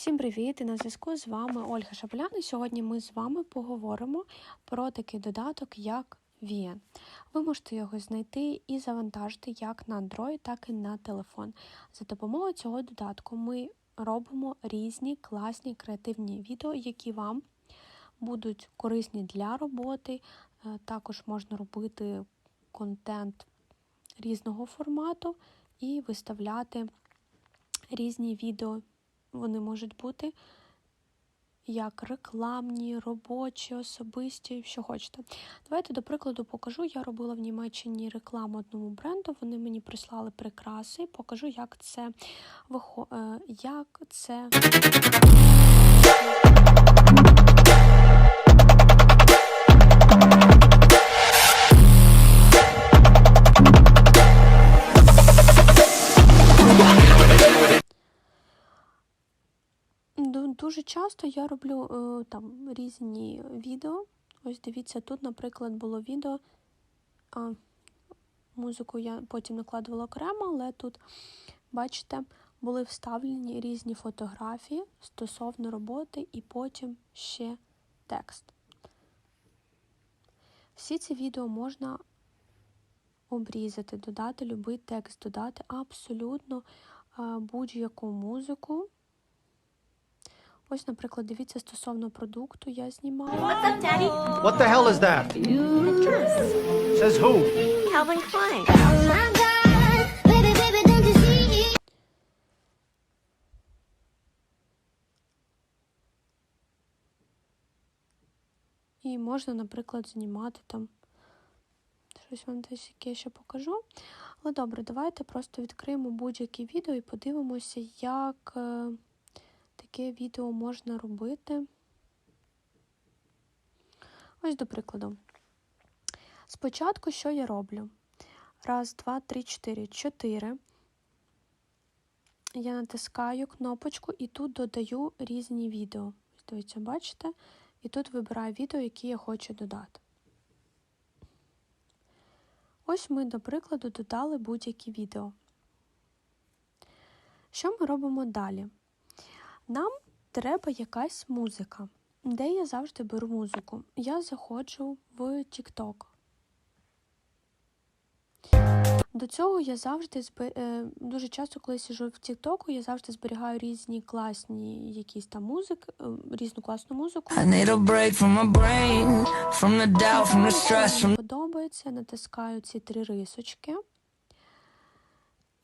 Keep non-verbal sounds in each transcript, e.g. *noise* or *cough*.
Всім привіт! На зв'язку з вами Ольга Шаплян. І сьогодні ми з вами поговоримо про такий додаток, як VN. Ви можете його знайти і завантажити як на Android, так і на телефон. За допомогою цього додатку ми робимо різні класні креативні відео, які вам будуть корисні для роботи. Е, Також можна робити контент різного формату і виставляти різні відео. Вони можуть бути як рекламні, робочі, особисті, що хочете. Давайте, до прикладу, покажу. Я робила в Німеччині рекламу одному бренду. Вони мені прислали прикраси. Покажу, як це вихо... е, як це. Дуже часто я роблю е, там різні відео. Ось дивіться, тут, наприклад, було відео. А, музику я потім накладувала окремо, але тут, бачите, були вставлені різні фотографії стосовно роботи і потім ще текст. Всі ці відео можна обрізати, додати будь-який текст, додати абсолютно е, будь-яку музику. Ось, наприклад, дивіться стосовно продукту я знімала. What's up, Daddy? What the hell is that? Says who? Calvin Klein. І можна, наприклад, знімати там. Щось вам десь яке ще покажу. Але добре, давайте просто відкриємо будь-яке відео і подивимося, як е, таке відео можна робити. Ось, до прикладу. Спочатку що я роблю? Раз, два, три, чотири. Чотири. Я натискаю кнопочку і тут додаю різні відео. Дивіться, бачите? І тут вибираю відео, які я хочу додати. Ось ми, до прикладу, додали будь-які відео. Що ми робимо далі? Нам треба якась музика. Де я завжди беру музику? Я заходжу в TikTok. До цього я завжди е, дуже часто, коли сижу в Тіктоку, я завжди зберігаю різні класні якісь там музик, е, різну класну музику. Подобається, натискаю ці три рисочки.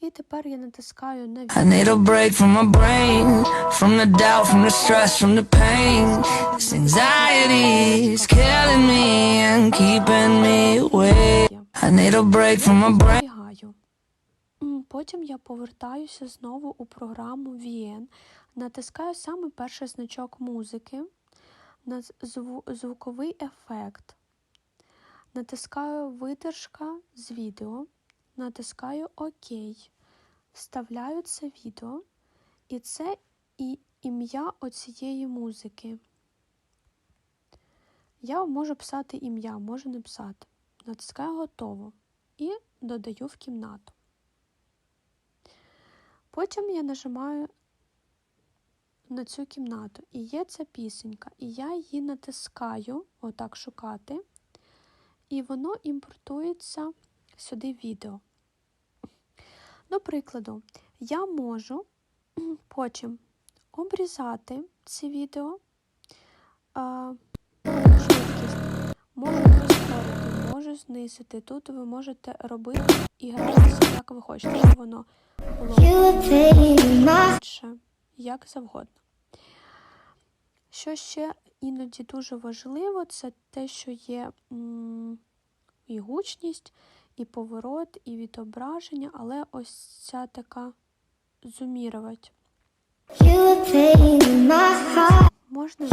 І тепер я натискаю на I need a break from my brain, from the doubt, from the stress, from the pain. This anxiety is killing me and keeping me awake. I need a break from my brain. Потім я повертаюся знову у програму VN, натискаю саме перший значок музики, на зву- звуковий ефект, натискаю витяжка з відео, натискаю ОК, вставляю це відео, і це і ім'я оцієї музики. Я можу писати ім'я, можу не писати. Натискаю готово і додаю в кімнату. Потім я нажимаю на цю кімнату, і є ця пісенька, і я її натискаю, отак шукати, і воно імпортується сюди відео. До прикладу, я можу *clears throat* потім обрізати це відео, а, швидкість, можу прискорити, можу знизити. Тут ви можете робити і гратися, як ви хочете, щоб воно було швидше, як завгодно. Що ще іноді дуже важливо, це те, що є і гучність, і поворот, і відображення, але ось ця така зумірувати. Heart. Можна,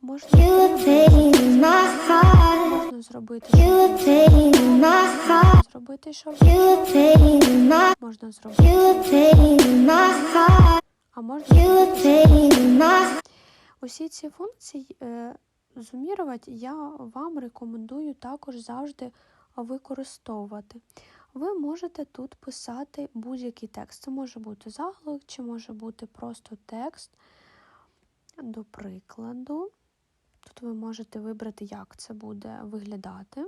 можна, зробити, зробити, що можна зробити, а можна. Усі ці функції зумірувати я вам рекомендую також завжди використовувати. ви можете тут писати будь-який текст. Це може бути заголовок, чи може бути просто текст. До прикладу, тут ви можете вибрати, як це буде виглядати.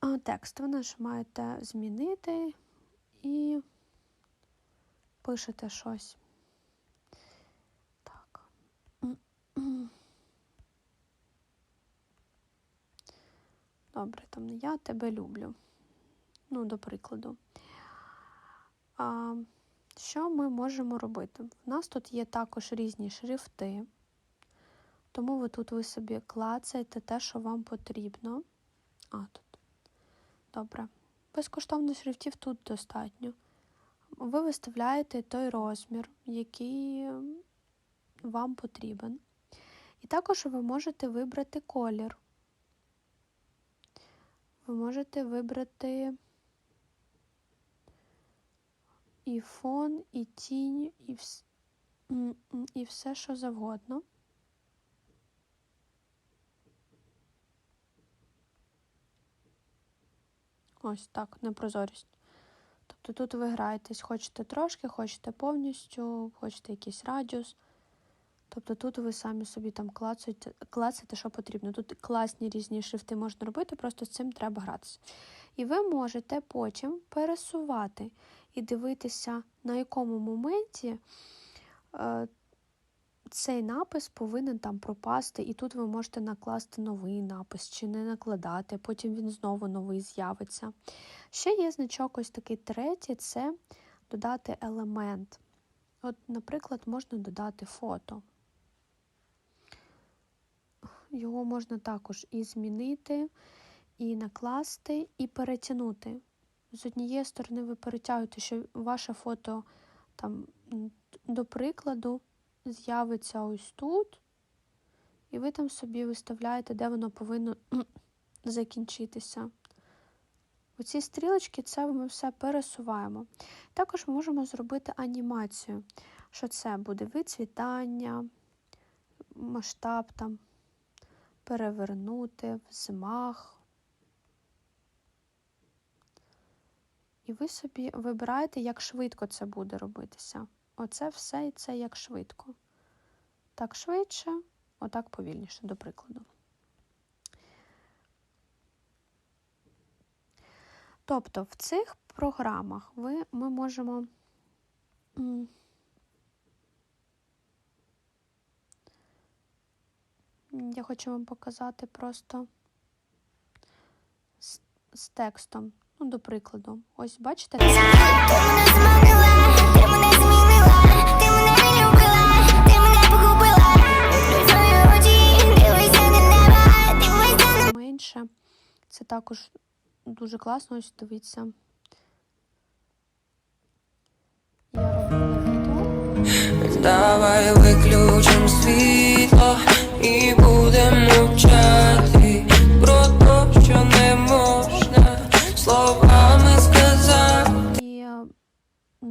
А, Текст ви нажимаєте змінити і пишете щось. Так. Добре, там я тебе люблю. Ну, до прикладу. А, що ми можемо робити? У нас тут є також різні шрифти, тому ви тут ви собі клацаєте те, що вам потрібно. А, тут. Добре. Безкоштовних шрифтів тут достатньо. Ви виставляєте той розмір, який вам потрібен. І також ви можете вибрати колір. Ви можете вибрати і фон, і тінь, і, вс... і все, що завгодно. Ось так, непрозорість. Тобто тут ви граєтесь, хочете трошки, хочете повністю, хочете якийсь радіус. Тобто тут ви самі собі там клацаєте, клацаєте, що потрібно. Тут класні різні шрифти можна робити, просто з цим треба гратися. І ви можете потім пересувати і дивитися, на якому моменті е, цей напис повинен там пропасти, і тут ви можете накласти новий напис чи не накладати, потім він знову новий з'явиться. Ще є значок ось такий третій це додати елемент. От, наприклад, можна додати фото. Його можна також і змінити, і накласти, і перетягнути. З однієї сторони ви перетягуєте, що ваше фото там, до прикладу, з'явиться ось тут, і ви там собі виставляєте, де воно повинно закінчитися. Оці стрілочки, це ми все пересуваємо. Також ми можемо зробити анімацію, що це буде вицвітання, масштаб там, перевернути, взмах. І ви собі вибираєте, як швидко це буде робитися. Оце все і це як швидко. Так швидше, отак повільніше, до прикладу. Тобто в цих програмах ви, ми можемо я хочу вам показати просто з, з текстом. Ну, до прикладу. Ось бачите, Ти мене зманила, ти мене змінила, ти мене любила, ти мене погубила. Твої очі, дивися на небо, дивися на менше. Це також дуже класно. Ось дивіться. Я робила відео. Давай виключим світло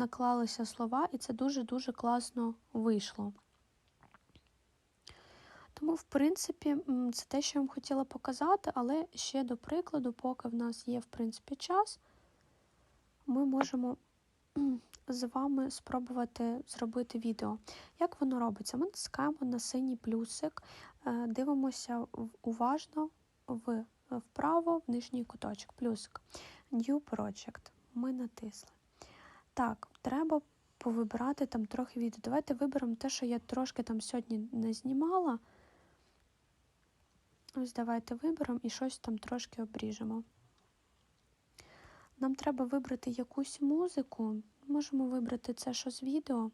наклалися слова, і це дуже-дуже класно вийшло. Тому, в принципі, це те, що я вам хотіла показати, але ще до прикладу, поки в нас є, в принципі, час, ми можемо з вами спробувати зробити відео. Як воно робиться? Ми натискаємо на синій плюсик, е, дивимося уважно вправо в нижній куточок. Плюсик. New Project. Ми натисли. Так, треба повибирати там трохи відео. Давайте виберемо те, що я трошки там сьогодні не знімала. Ось давайте виберемо і щось там трошки обріжемо. Нам треба вибрати якусь музику. Можемо вибрати це, що з відео.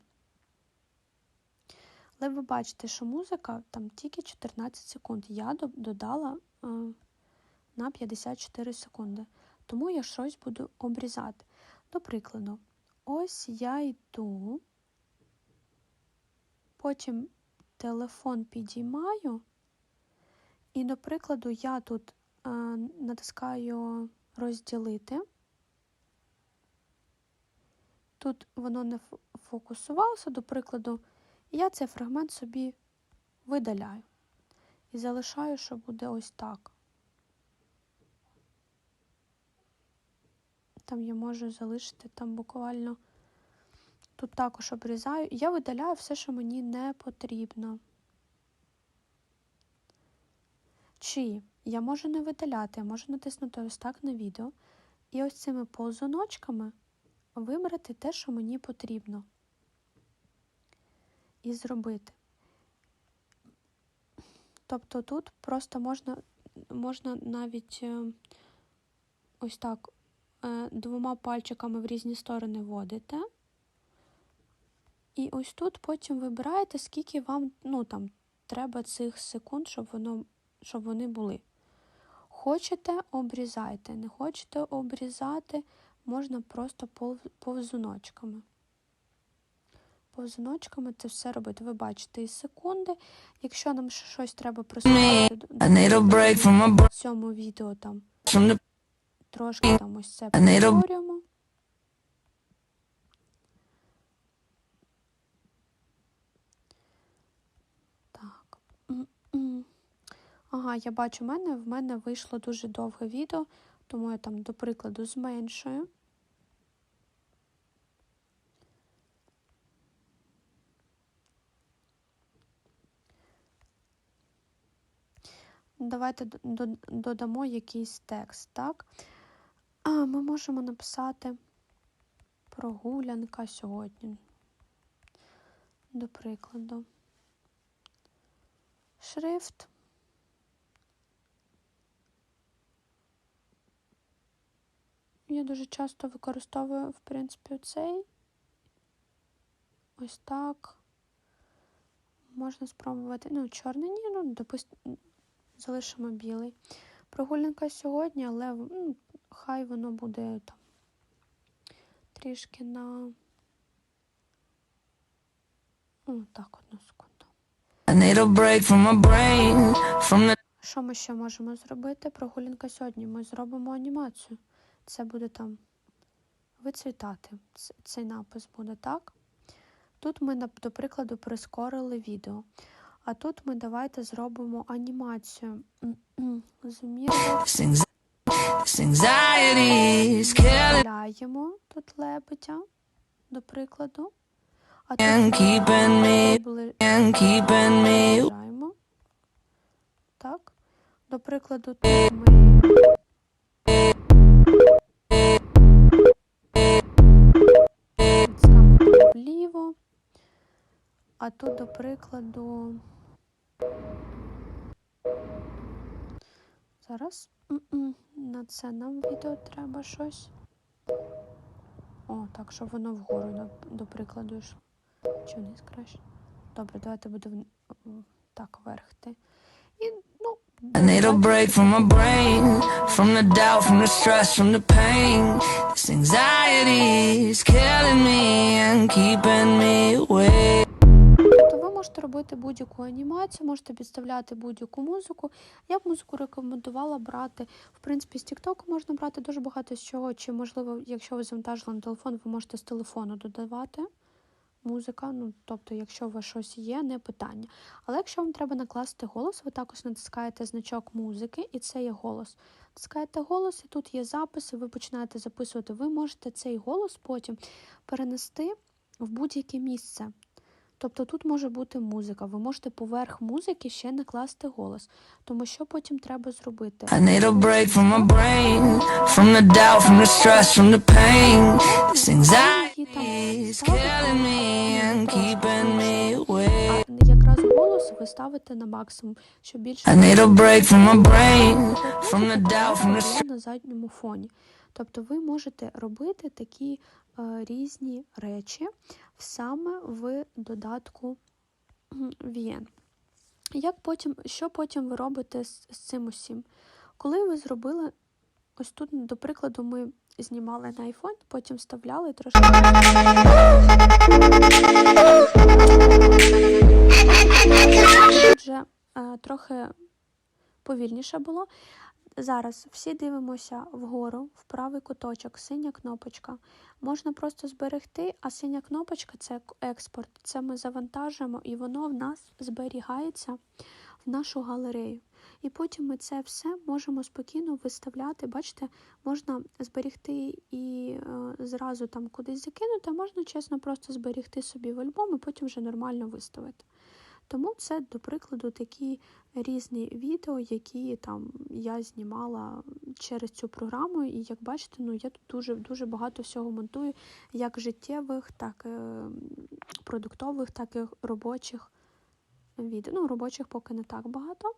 Але ви бачите, що музика там тільки 14 секунд. Я додала е, на 54 секунди. Тому я щось буду обрізати. До прикладу, ось я йду, потім телефон підіймаю, і, до прикладу, я тут е, натискаю розділити. Тут воно не фокусувалося, до прикладу, я цей фрагмент собі видаляю. І залишаю, що буде ось так. Там я можу залишити там буквально. Тут також обрізаю. Я видаляю все, що мені не потрібно. Чи я можу не видаляти, я можу натиснути ось так на відео. І ось цими ползуночками вибрати те, що мені потрібно. І зробити. Тобто тут просто можна, можна навіть е, ось так двома пальчиками в різні сторони водите. І ось тут потім вибираєте, скільки вам ну, там, треба цих секунд, щоб, воно, щоб вони були. Хочете обрізайте, не хочете обрізати, можна просто повзуночками. Повзуночками це все робити. Ви бачите і секунди. Якщо нам щось треба my в цьому відео там трошки там ось це повторюємо. Так. Ага, я бачу, в мене, в мене вийшло дуже довге відео, тому я там, до прикладу, зменшую. Давайте додамо якийсь текст, так? А, ми можемо написати прогулянка сьогодні. До прикладу. Шрифт. Я дуже часто використовую, в принципі, цей. Ось так. Можна спробувати. Ну, чорний ні, ну, допустимо, залишимо білий. Прогулянка сьогодні, але ну, хай воно буде там трішки на. О, так, одну секунду. Що ми ще можемо зробити? Прогулянка сьогодні. Ми зробимо анімацію. Це буде там вицвітати. Цей напис буде так. Тут ми, до прикладу, прискорили відео. А тут ми давайте зробимо анімацію. М-м. Вставляємо тут лебедя, до прикладу. А тут. Так. До прикладу, тут ми. Вліво. А тут, до прикладу. Зараз. М-м. На це нам відео треба щось. О, так, щоб воно вгору, до, до прикладу, йшло. Чи вниз краще? Добре, давайте буде в- так вверх йти. І, ну, I need a break from my brain, from the doubt, from the stress, from the pain. This anxiety is killing me and keeping me awake. Можете робити будь-яку анімацію, можете підставляти будь-яку музику. Я б музику рекомендувала брати. В принципі, з TikTok можна брати дуже багато з чого. Чи, можливо, якщо ви завантажили на телефон, ви можете з телефону додавати музика. Ну, тобто, якщо у вас щось є, не питання. Але якщо вам треба накласти голос, ви також натискаєте значок музики, і це є голос. Натискаєте голос, і тут є записи, ви починаєте записувати. Ви можете цей голос потім перенести в будь-яке місце. Тобто тут може бути музика. Ви можете поверх музики ще накласти голос, тому що потім треба зробити. I need a break from my brain, from the doubt, from the stress, from the pain. This anxiety is killing me and keeping me awake. А якраз голос ви ставите на максимум, щоб більше I need a break from my brain, from the doubt, from the stress. на задньому фоні. Тобто ви можете робити такі е, різні речі саме в додатку VN. Як потім, що потім ви робите з, з цим усім? Коли ви зробили, ось тут, до прикладу, ми знімали на iPhone, потім вставляли трошки. Вже е, трохи повільніше було. Зараз всі дивимося вгору, в правий куточок, синя кнопочка. Можна просто зберегти, а синя кнопочка це експорт. Це ми завантажуємо і воно в нас зберігається в нашу галерею. І потім ми це все можемо спокійно виставляти. Бачите, можна зберігти і е, зразу там кудись закинути, а можна чесно просто зберігти собі в альбом і потім вже нормально виставити. Тому це, до прикладу, такі різні відео, які там я знімала через цю програму. І як бачите, ну я тут дуже дуже багато всього монтую, як життєвих, так і продуктових, так і робочих відео. Ну, робочих поки не так багато.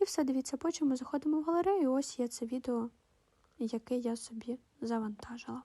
І все, дивіться, потім ми заходимо в галерею. Ось є це відео, яке я собі завантажила.